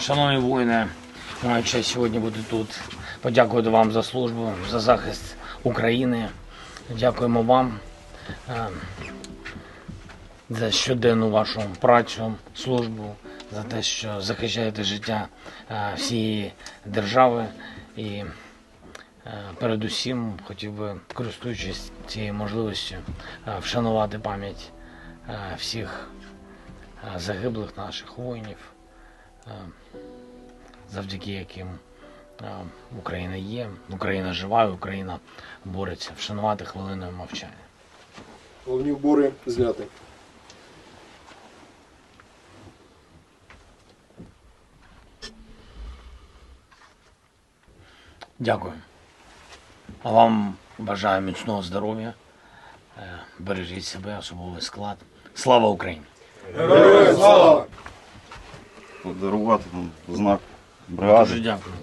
Шановні воїни, маю честь сьогодні бути тут. Подякувати вам за службу, за захист України. Дякуємо вам е, за щоденну вашу працю, службу, за те, що захищаєте життя е, всієї держави. І е, передусім хотів би, користуючись цією можливістю, вшанувати пам'ять всіх загиблих наших воїнів завдяки яким Україна є, Україна жива, Україна бореться. Вшанувати хвилиною мовчання. Головні убори зняти. Дякую. А вам бажаю міцного здоров'я. Е, Бережіть себе, особовий склад. Слава Україні! Героям слава! Нам знак бригади. Дуже дякую.